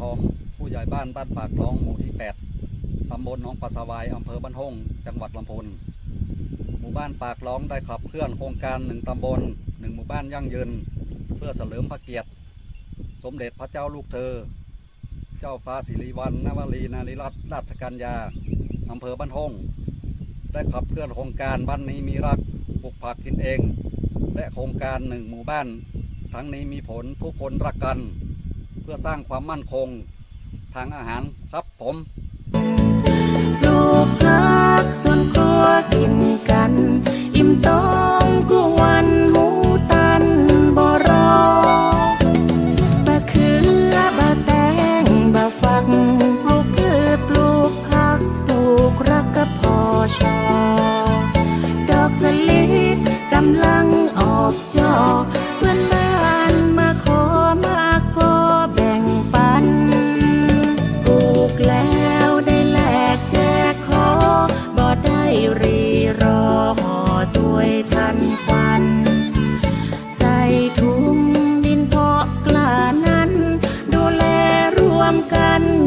ทอง ผู้ใหญ่บ้านบ้านปากคลองหมู่ที่ 8 ตำบลหนองปลาสวาย อำเภอบ้านห้งจังหวัดลำพูนหมู่บ้านปากคลองได้ขับเคลื่อนโครงการหนึ่งตำบลหนึ่งหมู่บ้านยั่งยืน เพื่อเสริมพระเกียรติ สมเด็จพระเจ้าลูกเธอ เจ้าฟ้าสิริวัณณวลีนารีรัตนราชกัญญาอำเภอบ้านห้งได้ขับเคลื่อนโครงการบ้านนี้มีรักปลูกผักกินเอง และโครงการหนึ่งหมู่บ้าน ทั้งนี้มีผลผู้คนรักกัน เพื่อสร้างความมั่นคงทางอาหารครับผมปลูกผักสวนครัวกินกัน อิ่มท้องกูวันหูตันบ่รอบะเขือบะแตงบะฟักปลูกพืชปลูกผักปลูกรักกับพอชอดอกสลิดกำลัง กัน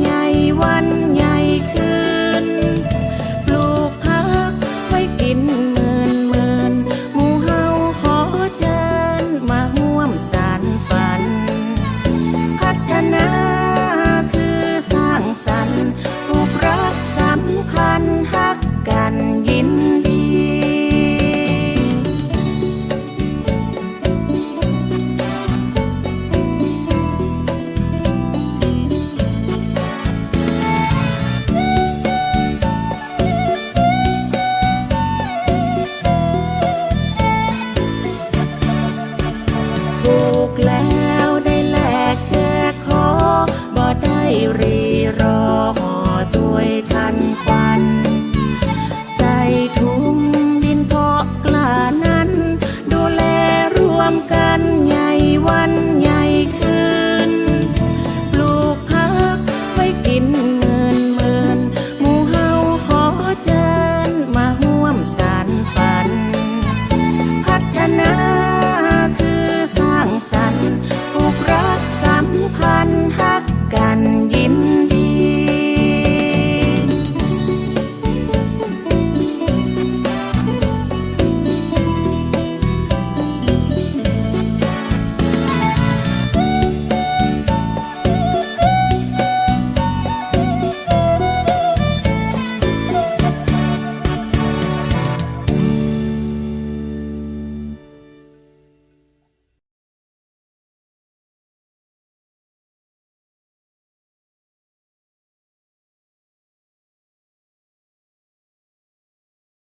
รีรอห่อด้วยทันควันใส่ถุงดินเพาะกล้านั้น ดูแลรวมกันใหญ่วันใหญ่คืนปลูกพักไว้กินหมื่นหมื่นหมู่เฮาขอเจิญมาห่วมสานฝัน พัฒนาคือสร้างสรรค์ปลูกรักสัมพันธ์หักกัน